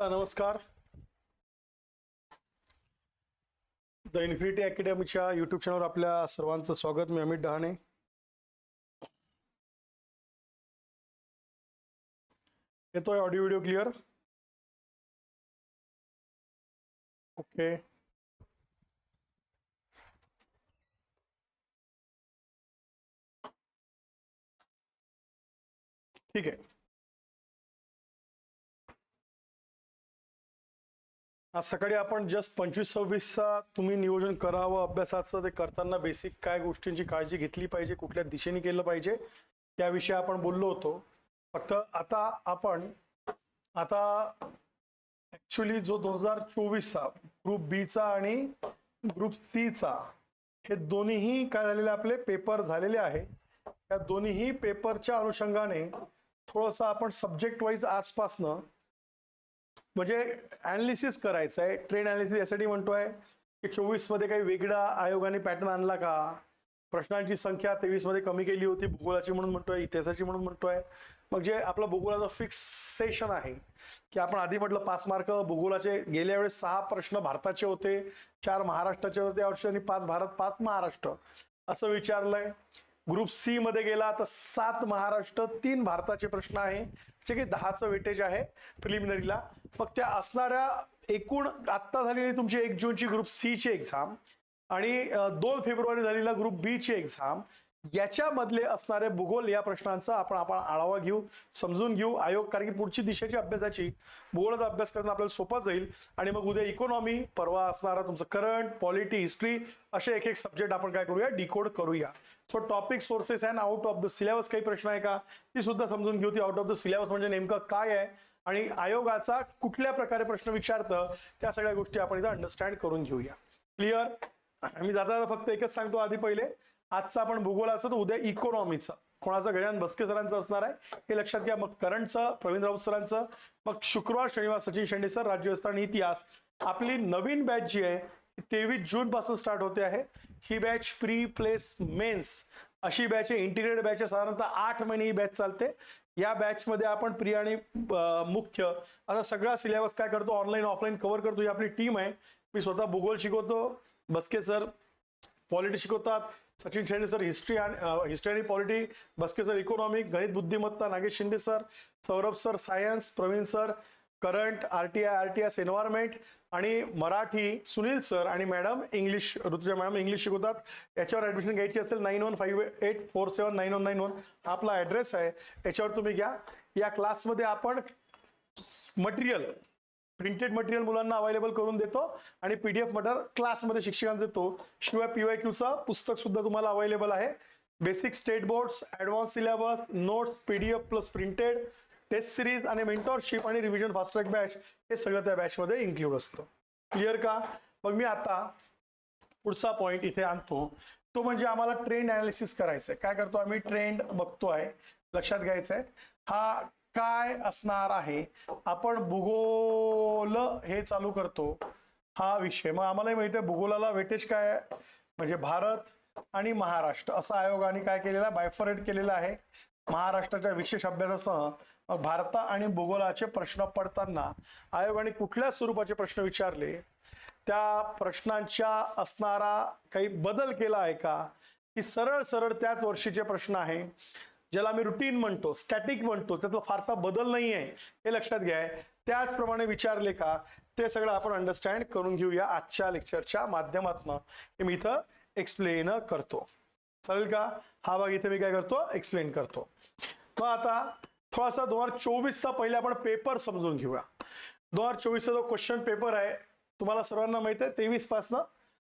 नमस्कार. The infinity अकॅडमीच्या YouTube चॅनलवर आपल्या सर्वांचं स्वागत. मी अमित डहाणे. येतोय ऑडिओ व्हिडिओ क्लिअर ओके ठीक आहे. आज सकाळी आपण जस्ट पंचवीस सव्वीसचा तुम्ही नियोजन करावं अभ्यासाचं ते करताना बेसिक काय गोष्टींची काळजी घेतली पाहिजे कुठल्या दिशेने केलं पाहिजे त्याविषयी आपण बोललो होतो. फक्त आता आपण आता ॲक्च्युली जो दोन हजार चोवीसचा ग्रुप बीचा आणि ग्रुप सीचा हे दोन्हीही काय झालेले आपले पेपर झालेले आहे. त्या दोन्हीही पेपरच्या अनुषंगाने थोडंसं आपण सब्जेक्ट वाईज आजपासनं म्हणजे अनालिसिस करायचं आहे ट्रेंड अनालिसिस यासाठी म्हणतोय की चोवीसमध्ये काही वेगळा आयोगाने पॅटर्न आणला का? प्रश्नांची संख्या तेवीसमध्ये कमी केली होती भूगोलाची म्हणून म्हणतोय इतिहासाची म्हणून म्हणतोय. मग जे आपलं भूगोलाचं फिक्स सेशन आहे की आपण आधी म्हटलं पाच मार्क भूगोलाचे गेल्या वेळेस सहा प्रश्न भारताचे होते चार महाराष्ट्राचे होते यावर्षी आणि पाच भारत पाच महाराष्ट्र असं विचारलंय. ग्रुप सी मध्ये गेला तर सात महाराष्ट्र तीन भारताचे प्रश्न आहे. जे की दहाचं वेटेज आहे प्रिलिमिनरीला मग त्या असणाऱ्या एकूण आत्ता झालेली तुमची एक जूनची ग्रुप सी ची एक्झाम आणि दोन फेब्रुवारी झालेला ग्रुप बी ची एक्झाम याच्यामधले असणारे भूगोल या प्रश्नांचा आपण आपण आढावा घेऊ समजून घेऊ आयोग कारण की पुढची दिशेची अभ्यासाची भूगोलाचा अभ्यास करणं आपल्याला सोपा जाईल. आणि मग उद्या इकॉनॉमी परवा असणारा तुमचं करंट पॉलिटी हिस्ट्री असे एक एक सब्जेक्ट आपण काय करूया डिकोड करूया. So topic sources and out of the syllabus काही प्रश्न आहे का? ती सुद्धा समजून घेऊ ती आउट ऑफ द सिलेबस म्हणजे नेमकं काय आहे? आणि आयोगाचा कुठल्या प्रकारे प्रश्न विचारतं त्या सगळ्या गोष्टी आपण इथं अंडरस्टँड करून घेऊया. क्लिअर मी जाता जाता फक्त एकच सांगतो आधी पहिले. आजचं आपण भूगोलाचं तर उद्या इकॉनॉमीचं कोणाचं? गजानन भस्के सरांचं असणार आहे. हे लक्षात घ्या. मग करंटचं प्रवीण राऊत सरांचं. मग शुक्रवार शनिवार सचिन शेंडे सर राज्यव्यवस्था आणि इतिहास. आपली नवीन बॅच जी आहे तेवीस जून पासून स्टार्ट होते आहे. ही बॅच प्री प्लेस मेन्स अशी बॅच आहे. इंटिग्रेटेड बॅच आहे. साधारणतः आठ महिने ही बॅच चालते. या बॅचमध्ये आपण प्रिय आणि मुख्य असा सगळा सिलेबस काय करतो? ऑनलाईन ऑफलाईन कव्हर करतो. ही आपली टीम आहे. मी स्वतः भूगोल शिकवतो. बसके सर पॉलिटी शिकवतात. सचिन शेंडे सर हिस्ट्री आणि हिस्ट्री आणि पॉलिटी बसके सर इकॉनॉमिक गणित बुद्धिमत्ता Nagesh Shinde sir Saurabh sir science Pravin sir current R T I R T S environment आणि मराठी सुनील सर आणि madam English Rutuja madam English शिकवतात. याच्यावर ॲडमिशन घ्यायची असेल nine one five eight four seven nine one nine one आपला address आहे. याच्यावर तुम्ही घ्या. या क्लासमध्ये आपण मटेरियल प्रिंटेड मटेरियल मुलांना अवेलेबल करून देतो आणि पी डी एफ मटेरियल क्लासमध्ये शिक्षकांना देतो. शिवाय पीवाय क्यूचं पुस्तक सुद्धा तुम्हाला अवेलेबल आहे. Basic state boards advance syllabus notes P D F plus printed test series आणि मेंटॉरशिप आणि रिव्हिजन फास्ट ट्रॅक बॅच हे सगळं त्या बॅचमध्ये इन्क्लूड असतं. क्लिअर का? मग मी आता पुढचा पॉईंट इथे आणतो. तो म्हणजे आम्हाला ट्रेंड अनालिसिस करायचं आहे काय करतो आम्ही? ट्रेंड बघतोय लक्षात घ्यायचंय. हा काय असणार आहे? आपण भूगोल हे चालू करतो. हा विषय. मग आम्हाला माहिती आहे भूगोलाला वेटेज काय म्हणजे भारत आणि महाराष्ट्र. असा आयोगाने काय केलेला आहे? बायफरेट केलेलं आहे. महाराष्ट्राच्या विशेष अभ्यासासह भारत आणि भूगोलाचे प्रश्न पडताना आयोगाने कुठल्या स्वरूपाचे प्रश्न विचारले? त्या प्रश्नांच्या असणारा काही बदल केला आहे का? की सरळ सरळ त्याच वर्षीचे प्रश्न आहे ज्याला आम्ही रुटीन म्हणतो स्टॅटिक म्हणतो त्यातला फारसा बदल नाही आहे हे लक्षात घ्या. त्याचप्रमाणे विचारले का? ते सगळं आपण अंडरस्टँड करून घेऊया आजच्या लेक्चरच्या माध्यमातून. हे मी इथं एक्सप्लेन करतो. चालेल का? हा भाग इथे मी काय करतो? एक्सप्लेन करतो. मग आता थोडासा दोन हजार चोवीसचा पहिले आपण पेपर समजून घेऊया. दोन हजार चोवीसचा जो क्वेश्चन पेपर आहे तुम्हाला सर्वांना माहीत आहे तेवीस पासनं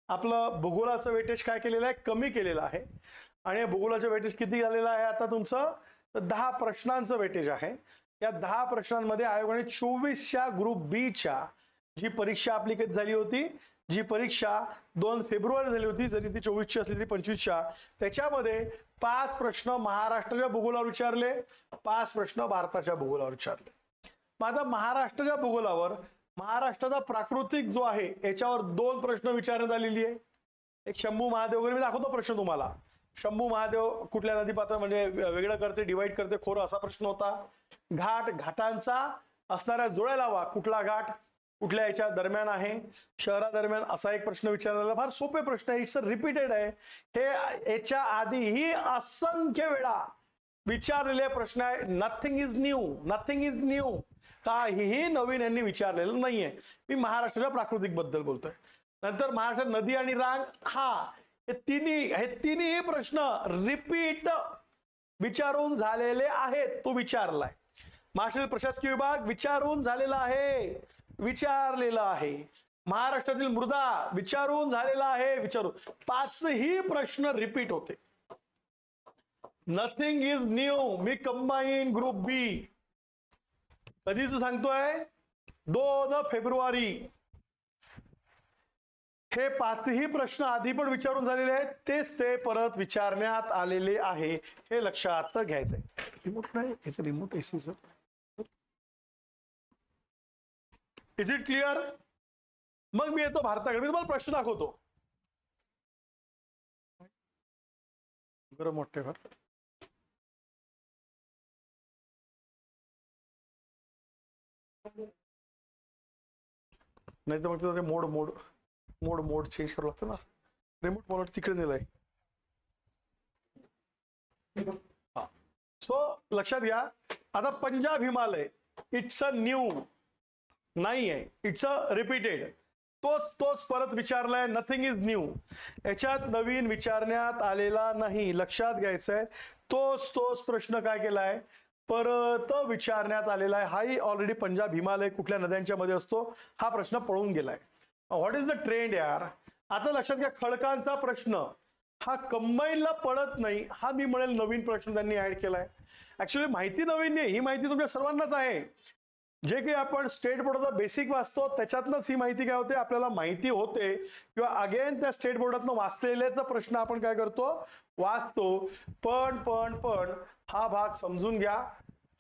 आपलं भूगोलाचं वेटेज काय केलेलं आहे कमी केलेलं आहे. आणि भूगोलाचं वेटेज किती झालेलं आहे आता तुमचं? दहा प्रश्नांचं वेटेज आहे. या दहा प्रश्नांमध्ये आयोगाने चोवीसच्या ग्रुप बीच्या जी परीक्षा आपली कधी झाली होती जी परीक्षा दोन फेब्रुवारी झाली होती जरी ती चोवीसची असली तरी पंचवीसच्या त्याच्यामध्ये पाच प्रश्न महाराष्ट्राच्या भूगोलावर विचारले पाच प्रश्न भारताच्या भूगोलावर विचारले. मग आता महाराष्ट्राच्या भूगोलावर महाराष्ट्राचा प्राकृतिक जो आहे याच्यावर दोन प्रश्न विचारण्यात आलेली आहे. एक शंभू महादेव वगैरे मी दाखवतो प्रश्न तुम्हाला. शंभू महादेव कुठल्या नदीपात्र म्हणजे वेगळं करते डिवाइड करते खोरं असा प्रश्न होता. घाट घाटांचा असणाऱ्या जुळ्या लावा कुठला घाट? कुठल्या याच्या दरम्यान आहे? शहरादरम्यान असा एक प्रश्न विचारलेला फार सोपे प्रश्न आहे. इट्स रिपीटेड आहे. हे याच्या आधीही असंख्य वेळा विचारलेले प्रश्न आहे. Nothing is new nothing is new काहीही नवीन यांनी विचारलेलं नाहीये. मी महाराष्ट्राच्या प्राकृतिकबद्दल बोलतोय. नंतर महाराष्ट्र नदी आणि रांग हा हे तिन्ही हे तिन्ही प्रश्न रिपीट विचारून झालेले आहेत. तो विचारलाय. महाराष्ट्र प्रशासकीय विभाग विचारून झालेला आहे. विचारलेलं आहे. महाराष्ट्रातील मृदा विचारून झालेला आहे विचारून. पाचही प्रश्न रिपीट होते. नथिंग इज न्यू मी कंबाईन ग्रुप बी कधीच सांगतोय? दोन फेब्रुवारी. हे पाचही प्रश्न आधी पण विचारून झालेले आहेत. तेच ते परत विचारण्यात आलेले आहे. हे लक्षात घ्यायचंय. रिमोट नाही? याचं रिमोट एसीचं इज इट क्लिअर मग मी येतो भारताकडे. मी तुम्हाला प्रश्न दाखवतो. गरम मोठे घर नाही तर मग तिथं ते मोड मोड मोड मोड चेंज करावं लागतं ना. रिमोट मला तिकडे नेलाय. सो लक्षात घ्या. आता Punjab Himalaya. It's a new नाही आहे इट्स अ रिपीटेड तोच तोच परत विचारलाय नथिंग इज न्यू याच्यात नवीन विचारण्यात आलेला नाही. लक्षात घ्यायचंय. तोच तोच प्रश्न काय केलाय? परत विचारण्यात आलेला आहे हाही ऑलरेडी पंजाब हिमालय कुठल्या नद्यांच्या मध्ये असतो हा प्रश्न पळून गेलाय. व्हॉट इज द ट्रेंड यार? आता लक्षात घ्या खडकांचा प्रश्न. हा कंबाईनला पडत नाही. हा मी म्हणेल नवीन प्रश्न त्यांनी ऍड केलाय. ऍक्च्युली माहिती नवीन नाही. ही माहिती तुमच्या सर्वांनाच आहे. जे काही आपण स्टेट बोर्डाचा बेसिक वाचतो त्याच्यातनंच ही माहिती काय होते? आपल्याला माहिती होते. किंवा अगेन त्या स्टेट बोर्डातनं वाचलेल्याचा प्रश्न आपण काय करतो? वाचतो. पण पण पण हा भाग समजून घ्या.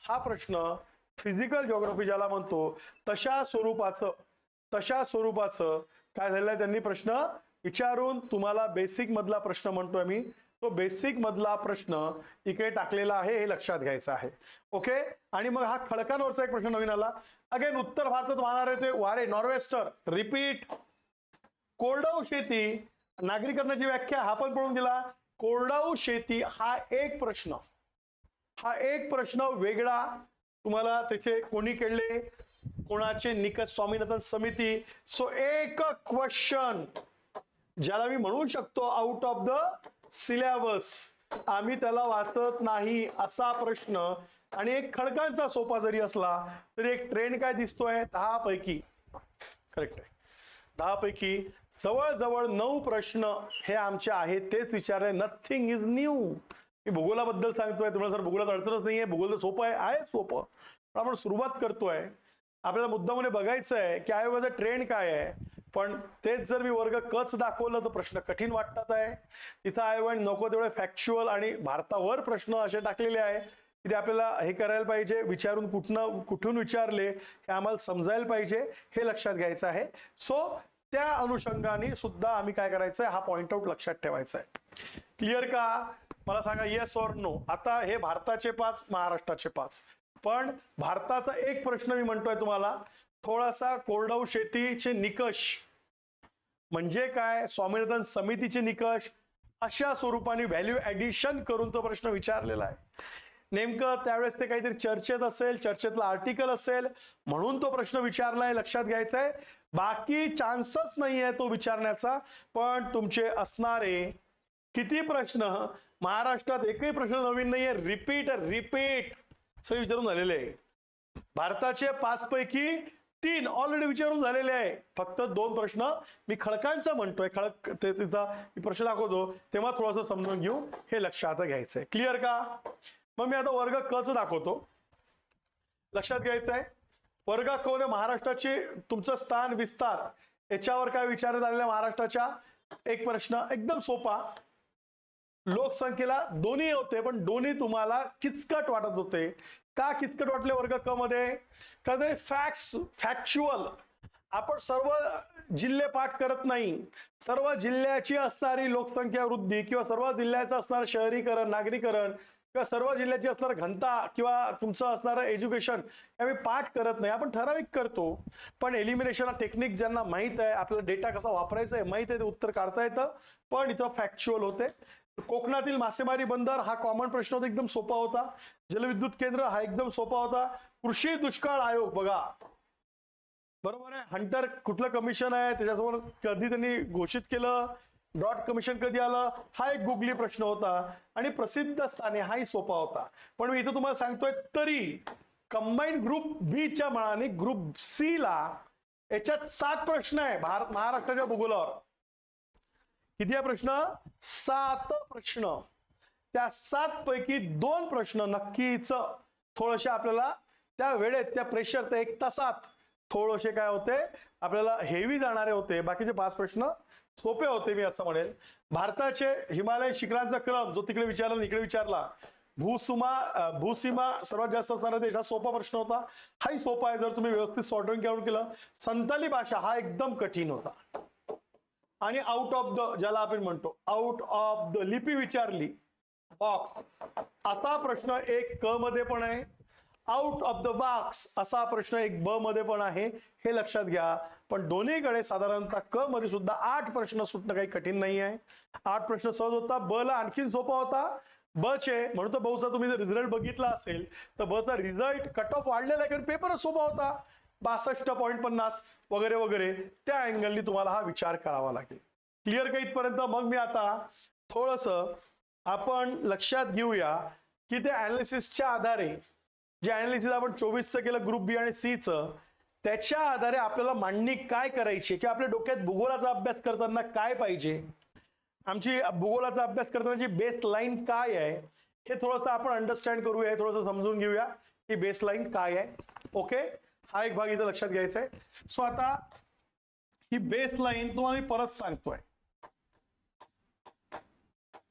हा प्रश्न फिजिकल ज्योग्राफी ज्याला म्हणतो तशा स्वरूपाचं तशा स्वरूपाचं काय झालेलं आहे? त्यांनी प्रश्न विचारून तुम्हाला बेसिक मधला प्रश्न म्हणतोय मी. तो बेसिक मधला प्रश्न इकडे टाकलेला आहे हे लक्षात घ्यायचं आहे. ओके आणि मग हा खडकांवरचा एक प्रश्न नवीन आला. अगेन उत्तर भारतात वाहणारे ते वारे नॉर्वेस्टर. रिपीट कोरडाऊ शेती नागरीकरणाची व्याख्या हा पण पडून गेला. कोरडाऊ शेती हा एक प्रश्न. हा एक प्रश्न वेगळा. तुम्हाला त्याचे कोणी केले? कोणाचे निकष स्वामीनाथन समिती? सो एक क्वेश्चन ज्याला मी म्हणू शकतो आउट ऑफ द सिलेबस. आम्ही त्याला वाचत नाही असा प्रश्न आणि एक खडकांचा सोपा जरी असला तरी एक ट्रेंड काय दिसतोय? दहा पैकी. करेक्ट आहे. दहा पैकी जवळजवळ नऊ प्रश्न हे आमचे आहेत तेच विचारले. नथिंग इज न्यू मी भूगोलाबद्दल सांगतोय. तुम्हाला जर भूगोलात अडचणच नाहीये. भूगोल तर सोपं आहे. आहे सोपं. पण आपण सुरुवात करतोय. आपल्याला मुद्दामध्ये बघायचं आहे की आयोगाचा ट्रेंड काय आहे? पण तेच जर मी वर्ग कच दाखवलं तर प्रश्न कठीण वाटतात आहे. तिथं आयोगाने नको तेवढे फॅक्च्युअल आणि भारतावर प्रश्न असे टाकलेले आहे की ते आपल्याला हे करायला पाहिजे विचारून कुठनं कुठून विचारले हे आम्हाला समजायला पाहिजे हे लक्षात घ्यायचं आहे. सो त्या अनुषंगाने सुद्धा आम्ही काय करायचं आहे हा पॉइंट आउट लक्षात ठेवायचा आहे. क्लिअर का? मला सांगा येस ऑर नो आता हे भारताचे पाच महाराष्ट्राचे पाच. पण भारताचा एक प्रश्न मी म्हणतोय तुम्हाला थोडासा कोरडव शेतीचे निकष म्हणजे काय? स्वामीनाथन समितीचे निकष अशा स्वरूपाने व्हॅल्यू ऍडिशन करून तो प्रश्न विचारलेला आहे. नेमकं त्यावेळेस ते काहीतरी चर्चेत असेल चर्चेतला आर्टिकल असेल म्हणून तो प्रश्न विचारलाय लक्षात घ्यायचा आहे बाकी चान्सच नाही आहे तो विचारण्याचा पण तुमचे असणारे किती प्रश्न महाराष्ट्रात एकही प्रश्न नवीन नाहीये रिपीट रिपीट सगळे विचारून झालेले आहे. भारताचे पाच पैकी तीन ऑलरेडी विचारून झालेले आहे. फक्त दोन प्रश्न मी खडकांचा म्हणतोय. खडक ते तिथं मी प्रश्न दाखवतो. तेव्हा थोडंसं समजून घेऊ. हे लक्षात घ्यायचंय. क्लिअर का? मग मी आता वर्ग क च दाखवतो. लक्षात घ्यायचं आहे वर्ग क मध्ये महाराष्ट्राचे तुमचं स्थान विस्तार याच्यावर काय विचारण्यात आलेलं आहे महाराष्ट्राच्या? एक प्रश्न एकदम सोपा. लोकसंख्येला दोन्ही होते पण दोन्ही तुम्हाला किचकट वाटत होते. का किचकट वाटले वर्ग क मध्ये? का ते फॅक्ट्स फॅक्च्युअल आपण सर्व जिल्हे पाठ करत नाही. सर्व जिल्ह्याची असणारी लोकसंख्या वृद्धी किंवा सर्व जिल्ह्याचं असणारं शहरीकरण नागरीकरण किंवा सर्व जिल्ह्याची असणार घनता किंवा तुमचं असणारं एज्युकेशन हे आम्ही पाठ करत नाही. आपण ठराविक करतो. पण एलिमिनेशन टेक्निक ज्यांना माहीत आहे आपला डेटा कसा वापरायचा आहे माहीत आहे ते उत्तर काढता येतं. पण इथं फॅक्च्युअल होते. कोकणातील मासेमारी बंदर हा कॉमन प्रश्न होता. एकदम सोपा होता. जलविद्युत केंद्र हा एकदम सोपा होता. कृषी दुष्काळ आयोग बघा. बरोबर आहे? हंटर कुठलं कमिशन आहे? त्याच्यासमोर कधी त्यांनी घोषित केलं? डॉट कमिशन कधी आलं? हा एक गुगली प्रश्न होता. आणि प्रसिद्ध स्थाने हाही सोपा होता. पण मी इथं तुम्हाला सांगतोय तरी कंबाईन ग्रुप बी च्या मनाने ग्रुप सी ला याच्यात सात प्रश्न आहे. भारत महाराष्ट्राच्या भूगोलावर. किती आहे प्रश्न? सात प्रश्न. त्या सात पैकी दोन प्रश्न नक्कीच थोडेसे आपल्याला त्या वेळेत त्या प्रेशर त्या एक तासात थोडेसे काय होते? आपल्याला हेवी जाणारे होते. बाकीचे पाच प्रश्न सोपे होते मी असं म्हणेल. भारताचे हिमालय शिखरांचा क्रम जो तिकडे विचारला इकडे विचारला भूसुमा भूसीमा सर्वात जास्त असणारा देश हा सोपा प्रश्न होता. हाही सोपा आहे जर तुम्ही व्यवस्थित सॉर्टिंग करून केलं. संताली भाषा हा एकदम कठीण होता. आणि आउट ऑफ द ज्याला आपण म्हणतो आउट ऑफ द लिपी विचारली बॉक्स असा प्रश्न एक क मध्ये पण आहे. आउट ऑफ द बॉक्स असा प्रश्न एक ब मध्ये पण आहे. हे लक्षात घ्या. पण दोन्हीकडे साधारणतः क मध्ये सुद्धा आठ प्रश्न सुटणं काही कठीण नाही आहे. आठ प्रश्न सहज होता. ब ला आणखीन सोपा होता. ब चे म्हणून तर बहुसा तुम्ही जर रिझल्ट बघितला असेल तर बचा रिझल्ट कट ऑफ वाढलेला आहे कारण पेपरच सोपा होता. बासष्ट पॉईंट पन्नास वगैरे वगैरे त्या अँगलनी तुम्हाला हा विचार करावा लागेल. क्लिअर का इथपर्यंत? मग मी आता थोडस आपण लक्षात घेऊया की त्या अनालिसिसच्या आधारे जे अनालिसिस आपण चोवीसचं केलं ग्रुप बी आणि सीचं त्याच्या आधारे आपल्याला मांडणी काय करायची? किंवा आपल्या डोक्यात भूगोलाचा अभ्यास करताना काय पाहिजे? आमची भूगोलाचा अभ्यास करतानाची बेस लाईन काय आहे? हे थोडंसं आपण अंडरस्टँड करूया थोडंसं समजून घेऊया की बेस लाईन काय आहे. ओके हा एक भाग इथं लक्षात घ्यायचा आहे सो आता ही बेस लाईन तुम्हाला मी परत सांगतोय.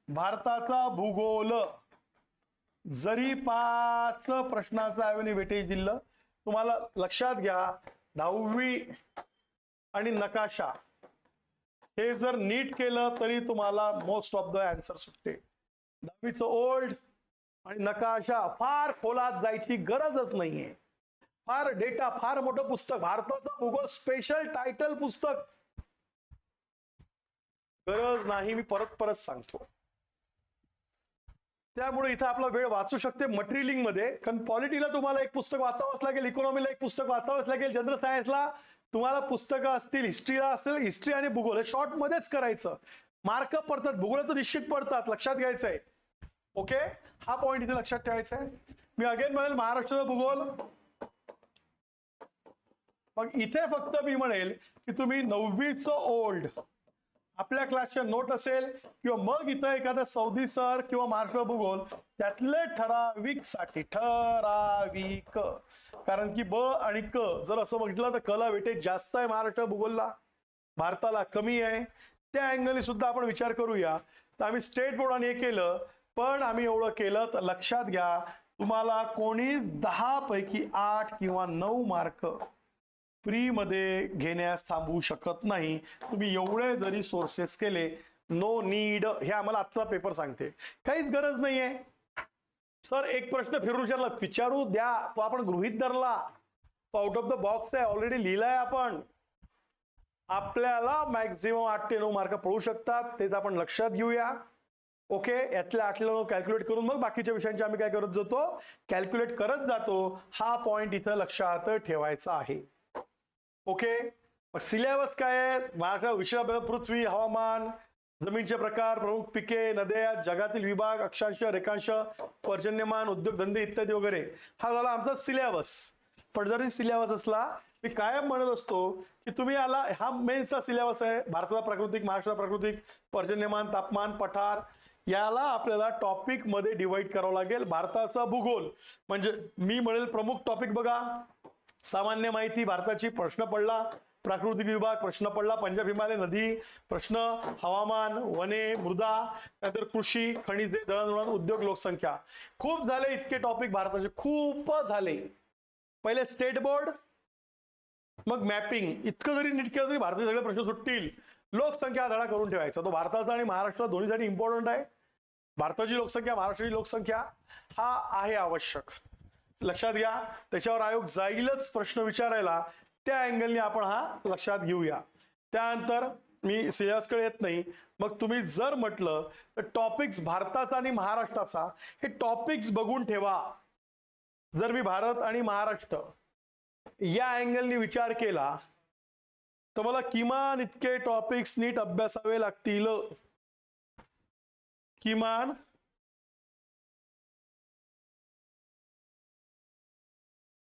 भारताचा भूगोल जरी पाच प्रश्नाचं आयोनी वेटेज दिलं तुम्हाला लक्षात घ्या दहावी आणि नकाशा हे जर नीट केलं तरी तुम्हाला मोस्ट ऑफ द आन्सर सुटते. दहावीचं ओल्ड आणि नकाशा फार खोलात जायची गरजच नाहीये. फार डेटा फार मोठं पुस्तक. भारताचं भूगोल स्पेशल टायटल पुस्तक. गरज नाही मी परत परत सांगतो. त्यामुळे इथं आपला वेळ वाचू शकते मटेरियलिंगमध्ये. कारण पॉलिटीला तुम्हाला एक पुस्तक वाचावंच लागेल इकॉनॉमीला एक पुस्तक वाचावंच लागेल जनरल सायन्सला तुम्हाला पुस्तकं असतील हिस्ट्रीला असेल हिस्ट्री आणि भूगोल हे शॉर्ट मध्येच करायचं. मार्क पडतात भूगोल तर निश्चित पडतात लक्षात घ्यायचंय. ओके हा पॉईंट इथे लक्षात ठेवायचा आहे मी अगेन म्हणेल महाराष्ट्राचा भूगोल. मग इथे फक्त मी म्हणेल की तुम्ही नववीचं ओल्ड आपल्या क्लासचे नोट असेल किंवा मग इथं एखादा सौदी सर किंवा महाराष्ट्र भूगोल त्यातले ठराविकसाठी ठराविक. कारण की ब आणि क जर असं बघितलं तर कला वेटेज जास्त आहे महाराष्ट्र भूगोलला. भारताला कमी आहे. त्या अँगलने सुद्धा आपण विचार करूया. तर आम्ही स्टेट बोर्डाने हे केलं. पण आम्ही एवढं केलं तर लक्षात घ्या तुम्हाला कोणीच दहा पैकी आठ किंवा नऊ मार्क फ्री मध्ये घेण्यास थांबवू शकत नाही. तुम्ही एवढे जरी सोर्सेस केले नो नीड हे आम्हाला आत्ता पेपर सांगते. काहीच गरज नाहीये. सर एक प्रश्न फिरून विचारला विचारू द्या. तो आपण गृहित धरला. तो आउट ऑफ द बॉक्स आहे. ऑलरेडी लिहिलाय आपण. आपल्याला मॅक्झिमम आठ ते नऊ मार्क पडू शकतात. तेच आपण लक्षात घेऊया. ओके यातल्या आठल्या नऊ कॅल्क्युलेट करून मग बाकीच्या विषयांचे आम्ही काय करत जातो? कॅल्क्युलेट करत जातो. हा पॉइंट इथं लक्षात ठेवायचा आहे. ओके. सिलेबस काय आहे? महाराष्ट्र विषय पृथ्वी हवामान जमीनचे प्रकार प्रमुख पिके नद्या जगातील विभाग अक्षांश रेखांश पर्जन्यमान उद्योगधंदे इत्यादी वगैरे. हा झाला आमचा सिलेबस. पण जरी सिलेबस असला मी कायम म्हणत असतो की तुम्ही आला हा मेन्सचा सिलेबस आहे. भारताचा प्राकृतिक महाराष्ट्राचा प्राकृतिक पर्जन्यमान तापमान पठार याला आपल्याला टॉपिकमध्ये डिवाइड करावं लागेल. भारताचा भूगोल. म्हणजे मी म्हणेल प्रमुख टॉपिक बघा. सामान्य माहिती भारताची प्रश्न पडला प्राकृतिक विभाग प्रश्न पडला पंजाब हिमालय नदी प्रश्न हवामान वने मृदा त्यानंतर कृषी खनिजे दळणवळण उद्योग लोकसंख्या. खूप झाले इतके टॉपिक भारताचे खूप झाले. पहिले स्टेट बोर्ड मग मॅपिंग इतकं जरी नीट केलं तरी भारताचे सगळे प्रश्न सुटतील. लोकसंख्या धडा करून ठेवायचा. तो भारताचा आणि महाराष्ट्र दोन्हीसाठी इम्पॉर्टंट आहे. भारताची लोकसंख्या महाराष्ट्राची लोकसंख्या हा आहे आवश्यक. लक्षात घ्या. त्याच्यावर आयोग जाईलच प्रश्न विचारायला. त्या अँगलने आपण हा लक्षात घेऊया. त्यानंतर मी सिलेबसकडे येत नाही. मग तुम्ही जर म्हटलं तर टॉपिक्स भारताचा आणि महाराष्ट्राचा हे टॉपिक्स बघून ठेवा. जर मी भारत आणि महाराष्ट्र या अँगलने विचार केला तर मला किमान इतके टॉपिक्स नीट अभ्यासावे लागतील. किमान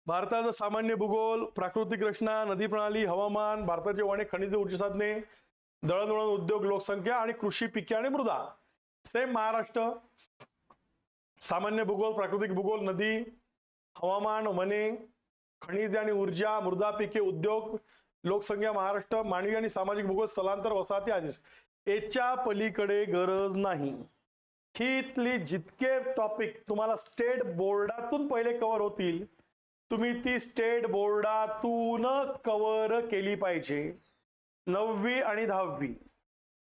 भारताचा सामान्य भूगोल प्राकृतिक रचना नदी प्रणाली हवामान भारताचे वाणे खनिज ऊर्जा साधने दळणवळण उद्योग लोकसंख्या आणि कृषी पिके आणि मृदा. सेम महाराष्ट्र. सामान्य भूगोल प्राकृतिक भूगोल नदी हवामान वने खनिज आणि ऊर्जा मृदा पिके उद्योग लोकसंख्या महाराष्ट्र मानवी आणि सामाजिक भूगोल स्थलांतर वसाहती आदेश. याच्या पलीकडे गरज नाही. ही इथली जितके टॉपिक तुम्हाला स्टेट बोर्डातून पहिले कव्हर होतील तुम्ही ती स्टेट बोर्डातून कव्हर केली पाहिजे. नववी आणि दहावी.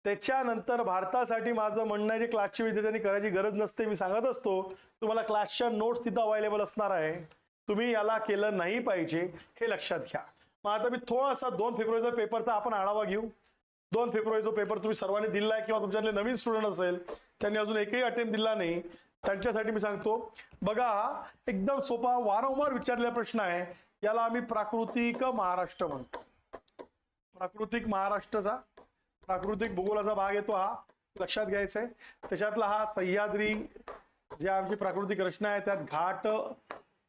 त्याच्यानंतर भारतासाठी माझं म्हणणं आहे जे क्लासच्या विद्यार्थ्यांनी करायची गरज नसते. मी सांगत असतो तुम्हाला क्लासच्या नोट्स तिथं अवेलेबल असणार आहे. तुम्ही याला केलं नाही पाहिजे हे लक्षात घ्या. मग आता मी थोडासा दोन फेब्रुवारीचा पेपरचा आपण आढावा घेऊ. दोन फेब्रुवारीचा पेपर तुम्ही सर्वांनी दिला आहे किंवा तुमच्यातले नवीन स्टुडंट असेल त्यांनी अजून एकही अटेम्प्ट दिला नाही. त्यांच्यासाठी मी सांगतो. बघा एकदम सोपा वारंवार विचारलेला प्रश्न आहे. याला आम्ही प्राकृतिक महाराष्ट्र म्हणतो. प्राकृतिक महाराष्ट्राचा प्राकृतिक भूगोलाचा भाग येतो हा. लक्षात घ्यायचा आहे त्याच्यातला हा सह्याद्री जे आमची प्राकृतिक रचना आहे त्यात घाट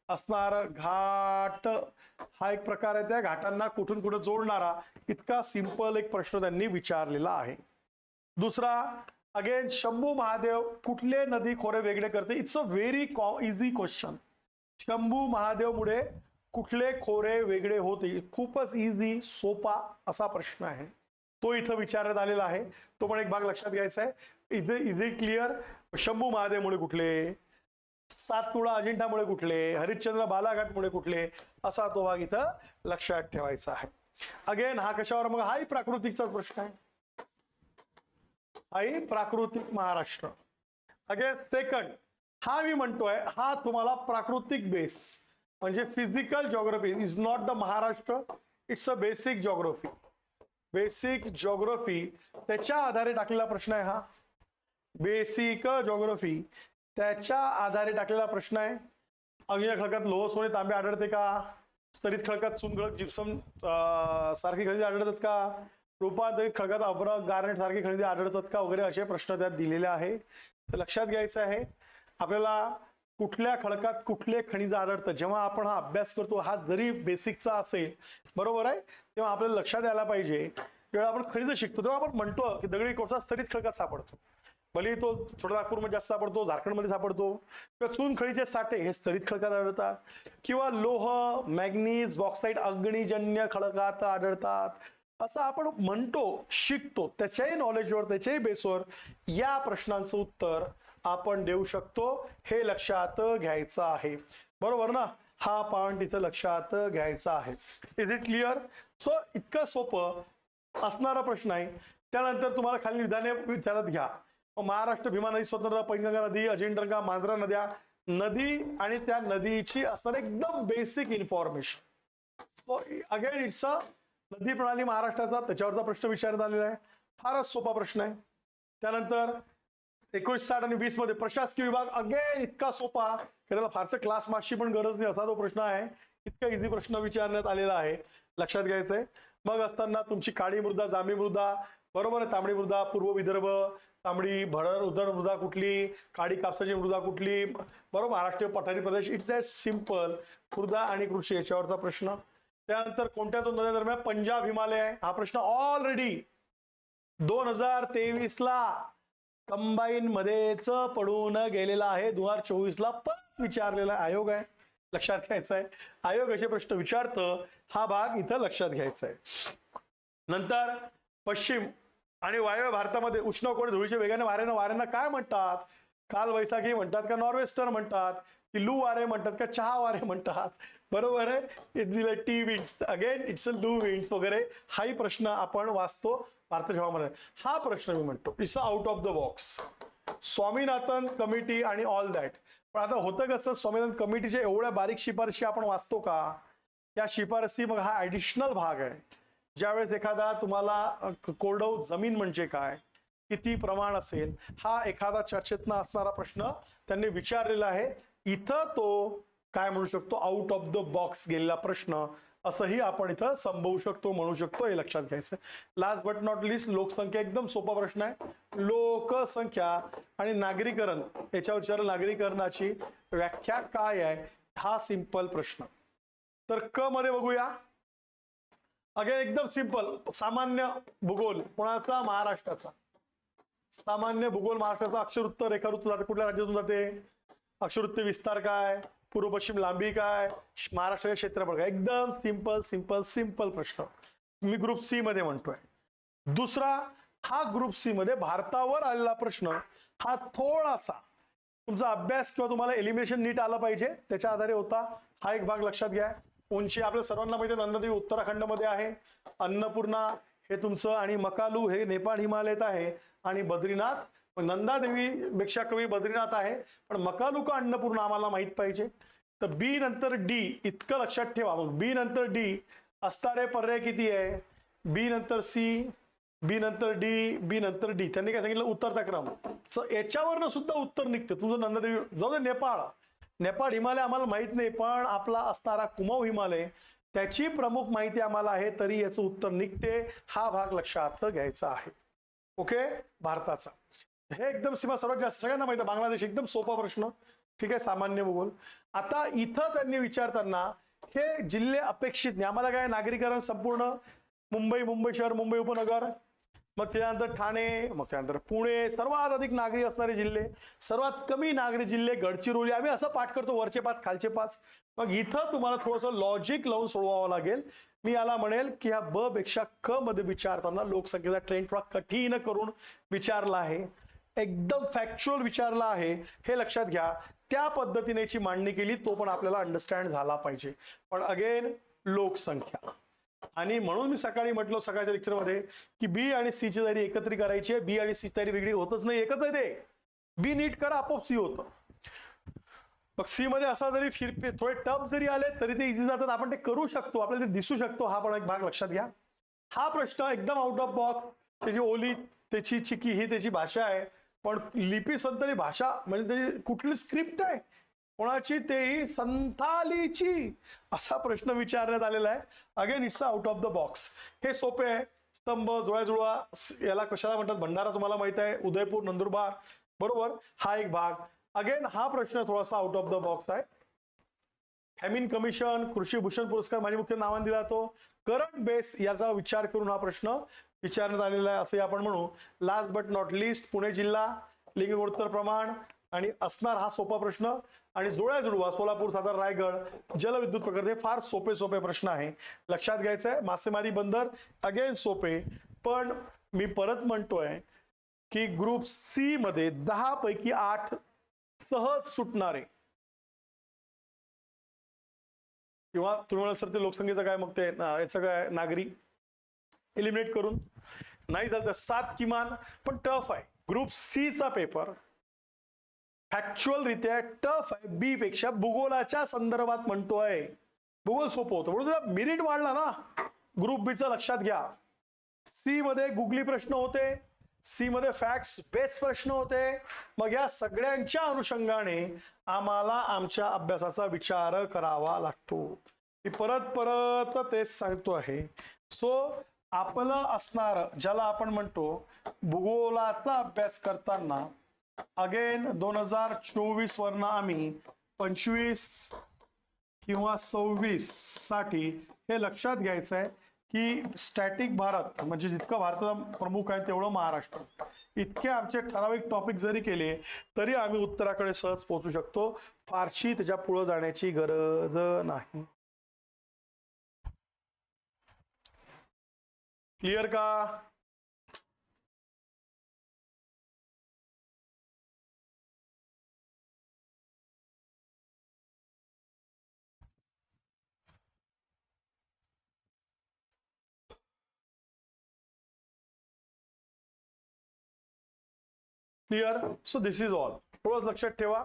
असणार. घाट हा एक प्रकार आहे. त्या घाटांना कुठून कुठं जोडणारा इतका सिंपल एक प्रश्न त्यांनी विचारलेला आहे. दुसरा अगेन शंभू महादेव कुठले नदी खोरे वेगळे करते? It's a very easy question Shambhu Mahadev मुळे कुठले खोरे वेगळे होते? खूपच इझी सोपा असा प्रश्न आहे. तो इथं विचारण्यात आलेला आहे. तो पण एक भाग लक्षात घ्यायचा आहे. Is is it clear Shambhu महादेवमुळे कुठले? सातपुडा अजिंठामुळे कुठले? हरिश्चंद्र बालाघाटमुळे कुठले? असा तो भाग इथं लक्षात ठेवायचा आहे. अगेन हा कशावर? मग हाही प्राकृतिकचाच प्रश्न आहे. आई प्राकृतिक महाराष्ट्र. अगे सेकंड हा मी म्हणतोय हा तुम्हाला प्राकृतिक बेस म्हणजे physical geography is not the Maharashtra it's a basic geography basic geography त्याच्या आधारे टाकलेला प्रश्न आहे हा. बेसिक जॉग्रफी त्याच्या आधारे टाकलेला प्रश्न आहे. अग्निय खडकात लोह सोने तांबे आढळते का? स्तरित खडकात चुनखडक जिप्सम सारखी खनिज आढळतात का? रूपांतरित खडकात अब्रक गारनेट सारखी खनिजे आढळतात का वगैरे असे प्रश्न त्यात दिलेले आहे तर लक्षात घ्यायचं आहे आपल्याला कुठल्या खडकात कुठले खनिज आढळतं जेव्हा आपण हा अभ्यास करतो हा जरी बेसिकचा असेल बरोबर आहे? तेव्हा आपल्याला लक्षात यायला पाहिजे जेव्हा आपण खनिज शिकतो तेव्हा आपण म्हणतो की दगडी कोळसा स्तरित खडकात सापडतो. भले तो छोटा नागपूरमध्ये जास्त सापडतो झारखंडमध्ये सापडतो किंवा चुनखडीचे साठे हे स्तरित खडकात आढळतात किंवा लोह मॅग्नीज बॉक्साईट अग्निजन्य खडकात आढळतात असं आपण म्हणतो शिकतो त्याच्याही नॉलेजवर त्याच्याही बेसवर या प्रश्नांचं उत्तर आपण देऊ शकतो. हे लक्षात घ्यायचं आहे. बरोबर ना? हा पॉइंट इथं लक्षात घ्यायचा आहे. इज इट क्लिअर सो इतकं सोपं असणारा प्रश्न आहे. त्यानंतर तुम्हाला खाली विधाने विचारात घ्या. महाराष्ट्र भीमा नदी स्वतंत्र पैनगंगा नदी अजिंठगंगा मांजरा नद्या नदी आणि त्या नदीची असणार एकदम basic information again it's a नदी प्रणाली महाराष्ट्राचा त्याच्यावरचा प्रश्न विचारण्यात आलेला आहे. फारच सोपा प्रश्न आहे. त्यानंतर एकोणीस साठ आणि वीसमध्ये प्रशासकीय विभाग अगेन इतका सोपा की त्याला फारसं क्लास मार्क्सची पण गरज नाही असा तो प्रश्न आहे. इतका इझी प्रश्न विचारण्यात आलेला आहे. लक्षात घ्यायचंय. मग असताना तुमची काळी मृदा जांभी मृदा बरोबर आहे तांबडी मृदा पूर्व विदर्भ तांबडी भरड उदड मृदा कुठली काळी कापसाची मृदा कुठली बरोबर महाराष्ट्रीय पठारी प्रदेश इट्स दॅट सिंपल मृदा आणि कृषी याच्यावरचा प्रश्न. त्यानंतर कोणत्या दोन नद्या दरम्यान पंजाब हिमालय आहे. हा प्रश्न ऑलरेडी दोन हजार तेवीस ला कंबाईन मध्येच पडून गेलेला आहे. दोन हजार चोवीस ला परत विचारलेला आयोग आहे. लक्षात घ्यायचा आहे. आयोग असे प्रश्न विचारतं. हा भाग इथं लक्षात घ्यायचा आहे. नंतर पश्चिम आणि वायव्य भारतामध्ये उष्ण कोणी धुळीच्या वेगाने वाऱ्यानं वाऱ्यांना काय म्हणतात? काल वैसाखी म्हणतात का नॉर्वेस्टर म्हणतात की लू वारे म्हणतात का चहा वारे म्हणतात. बरोबर आहे? दिलं T winds again it's a loo winds वगैरे. हाही प्रश्न आपण वाचतो भारतीय हवामान हा प्रश्न मी म्हणतो. It's out of the box Swaminathan committee आणि ऑल दॅट पण आता होतं कसं? स्वामीनाथन कमिटीच्या एवढ्या बारीक शिफारशी आपण वाचतो का? त्या शिफारसी मग हा ॲडिशनल भाग आहे. ज्यावेळेस एखादा तुम्हाला कोरडव जमीन म्हणजे काय? किती प्रमाण असेल? हा एखादा चर्चेतनं असणारा प्रश्न त्यांनी विचारलेला आहे. इथं तो काय म्हणू शकतो? आउट ऑफ द बॉक्स गेलेला प्रश्न असंही आपण इथं संभवू शकतो म्हणू शकतो हे लक्षात घ्यायचं. लास्ट बट नॉट लिस्ट लोकसंख्या एकदम सोपा प्रश्न आहे. लोकसंख्या आणि नागरीकरण याच्यावर विचार नागरीकरणाची व्याख्या काय आहे? हा सिंपल प्रश्न. तर क मध्ये बघूया. अगेन एकदम सिंपल सामान्य भूगोल कोणाचा? महाराष्ट्राचा. सामान्य भूगोल महाराष्ट्राचा अक्षरवृत्त रेखावृत्त जाते. कुठल्या राज्यातून जाते? अक्षरवृत्त विस्तार काय? पूर्व पश्चिम लांबी काय? महाराष्ट्राचे क्षेत्रफळ काय? एकदम सिंपल सिंपल सिंपल प्रश्न. मी ग्रुप सी मध्ये म्हणतोय. दुसरा हा ग्रुप सी मध्ये भारतावर आलेला प्रश्न हा थोडासा तुमचा अभ्यास किंवा तुम्हाला एलिमिनेशन नीट आलं पाहिजे. त्याच्या आधारे होता. हा एक भाग लक्षात घ्या. उंची आपल्या सर्वांना माहिती आहे नंदादेवी उत्तराखंडमध्ये आहे. अन्नपूर्णा हे तुमचं आणि मकालू हे नेपाळ हिमालयात आहे. आणि बद्रीनाथ. मग नंदादेवी पेक्षा कमी बद्रीनाथ आहे. पण मकालुका अन्नपूर्ण अन्नपूर्णा आम्हाला माहीत पाहिजे. तर बी नंतर डी इतकं लक्षात ठेवा. मग बी नंतर डी असणारे पर्याय किती आहे? बी नंतर सी बी नंतर डी बी नंतर डी. त्यांनी काय सांगितलं? उत्तरचा क्रम याच्यावरनं सुद्धा उत्तर निघते. तुझं नंदादेवी जाऊ दे नेपाळ. नेपाळ हिमालय आम्हाला माहीत नाही. पण आपला असणारा कुमाऊ हिमालय त्याची प्रमुख माहिती आम्हाला आहे तरी याचं उत्तर निघते. हा भाग लक्षात घ्यायचा आहे. ओके? भारताचा. हे एकदम सीमा सर्वात जास्त सगळ्यांना माहिती आहे बांगलादेश एकदम सोपा प्रश्न. ठीक आहे सामान्य भूगोल. आता इथं त्यांनी विचारताना हे जिल्हे अपेक्षित नाही. आम्हाला काय नागरीकरण संपूर्ण? मुंबई मुंबई शहर मुंबई उपनगर. मग त्यानंतर ठाणे मग त्यानंतर पुणे सर्वात अधिक नागरी असणारे जिल्हे. सर्वात कमी नागरी जिल्हे गडचिरोली. आम्ही असं पाठ करतो वरचे पाच खालचे पाच. मग इथं तुम्हाला थोडंसं लॉजिक लावून सोडवावं लागेल. मी याला म्हणेल की ह्या ब पेक्षा क मध्ये विचारताना लोकसंख्येचा ट्रेंड थोडा कठीण करून विचारला आहे. एकदम फॅक्च्युअल विचारला आहे. हे लक्षात घ्या. त्या पद्धतीने याची मांडणी केली तो पण आपल्याला अंडरस्टँड झाला पाहिजे. पण अगेन लोकसंख्या. आणि म्हणून मी सकाळी म्हटलो सकाळच्या लेक्चरमध्ये की बी आणि सी ची तयारी एकत्री करायची आहे. बी आणि सी तयारी वेगळी होतच नाही. एकच आहे ते. बी नीट करा आपोआप सी होतं. मग सी मध्ये असा जरी फिर थोडे टप जरी आले तरी ते इझी जातात. आपण ते करू शकतो. आपल्याला ते दिसू शकतो. हा पण एक भाग लक्षात घ्या. हा प्रश्न एकदम आउट ऑफ बॉक्स त्याची ओली त्याची चिकी ही त्याची भाषा आहे. पण लिपी संतली भाषा म्हणजे त्याची कुठली स्क्रिप्ट आहे? कोणाची? तेही संथालीची. असा प्रश्न विचारण्यात आलेला आहे. Again it's out of the box हे सोपे आहे. स्तंभ जुळ्याजुळवा जुळवा याला कशाला म्हणतात? भंडारा तुम्हाला माहीत आहे. उदयपूर नंदुरबार. बरोबर? हा एक भाग. अगेन हा प्रश्न थोडासा आउट ऑफ द बॉक्स आहे. फॅमिन कमिशन कृषी भूषण पुरस्कार माझी मुख्य नावाने दिला तो. करंट बेस याचा विचार करून हा प्रश्न विचारण्यात आलेला आहे असे आपण म्हणू. Last but not least Pune जिल्हा लिंग गुणोत्तर प्रमाण आणि असणार हा सोपा प्रश्न. आणि जुळ्या जुळवा सोलापूर सादर रायगड जलविद्युत प्रकल्प हे फार सोपे सोपे प्रश्न आहे. लक्षात घ्यायचं आहे मासेमारी बंदर अगेन सोपे. पण मी परत म्हणतोय की ग्रुप सी मध्ये दहा पैकी आठ सहज सुटणारे. किंवा तुम्ही म्हणाल सर ते लोकसंख्येचं काय मग ते याचं काय नागरी? एलिमिनेट करून. नाही झालं तर सात किमान पण टफ आहे. ग्रुप सी चा पेपर फॅक्च्युअल रित्या टफ आहे. बी पेक्षा भूगोलाच्या संदर्भात म्हणतोय. भूगोल सोपं होतं. म्हणून तुझा मिरिट वाढला ना. ग्रुप बीचा लक्षात घ्या. सी मध्ये गुगली प्रश्न होते. सी मध्ये फॅक्ट्स बेस्ट प्रश्न होते. मग या सगळ्यांच्या अनुषंगाने आम्हाला आमच्या अभ्यासाचा विचार करावा लागतो. मी परत परत तेच सांगतो आहे. सो आपलं असणार ज्याला आपण म्हणतो भूगोलाचा अभ्यास करताना अगेन दोन हजार चोवीस वरनं आम्ही पंचवीस किंवा सव्वीससाठी हे लक्षात घ्यायचं आहे की स्टॅटिक भारत म्हणजे जितकं भारताचा प्रमुख आहे तेवढं महाराष्ट्र. इतके आमचे ठराविक टॉपिक जरी केले तरी आम्ही उत्तराकडे सहज पोहोचू शकतो. फारशी त्याच्या पुढे जाण्याची गरज नाही. क्लिअर का? Clear so this is all थोडंच लक्षात ठेवा.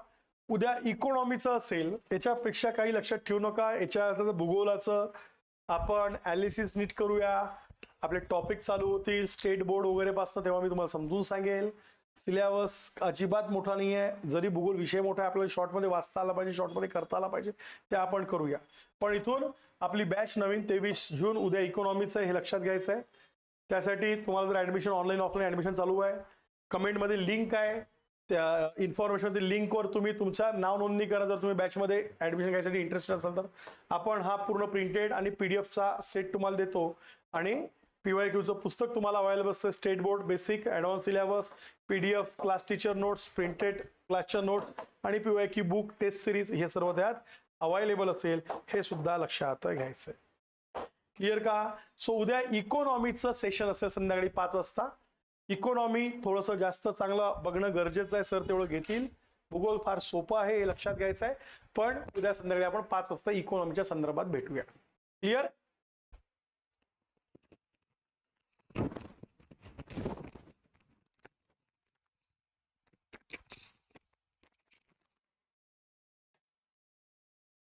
उद्या इकॉनॉमीचं असेल याच्यापेक्षा काही लक्षात ठेवू नका. याच्या भूगोलाचं आपण ॲलिसिस नीट करूया. आपले टॉपिक चालू होतील. स्टेट बोर्ड वगैरे पासनं तेव्हा मी तुम्हाला समजून सांगेल. सिलेबस अजिबात मोठा नाही आहे जरी भूगोल विषय मोठा आहे आपल्याला शॉर्टमध्ये वाचता आला पाहिजे शॉर्टमध्ये करता आला पाहिजे ते आपण करूया. पण इथून आपली बॅच नवीन तेवीस जून उद्या इकॉनॉमीचं हे लक्षात घ्यायचं आहे त्यासाठी तुम्हाला जर ऍडमिशन ऑनलाईन ऑफलाईन ऍडमिशन चालू आहे कमेंटमध्ये लिंक आहे. त्या इन्फॉर्मेशन लिंकवर तुम्ही तुमच्या नाव नोंदणी करा. जर तुम्ही बॅचमध्ये ऍडमिशन घ्यायसाठी इंटरेस्टेड असाल तर. आपण हा पूर्ण प्रिंटेड आणि पी डी एफचा सेट तुम्हाला देतो. आणि पी वाय क्यूचं पुस्तक तुम्हाला अवेलेबल असतं. State board basic advance syllabus P D F class teacher notes printed क्लासच्या नोट्स आणि P Y Q book test series हे सर्व त्यात अवेलेबल असेल. हे सुद्धा लक्षात घ्यायचं क्लिअर का? सो उद्या इकॉनॉमीचं सेशन असेल संध्याकाळी पाच वाजता. इकॉनॉमी थोडंसं जास्त चांगलं बघणं गरजेचं आहे सर तेवढं घेतील. भूगोल फार सोपं आहे हे लक्षात घ्यायचं आहे. पण उद्या संध्याकाळी आपण पाच वाजता इकॉनॉमीच्या संदर्भात भेटूया. क्लिअर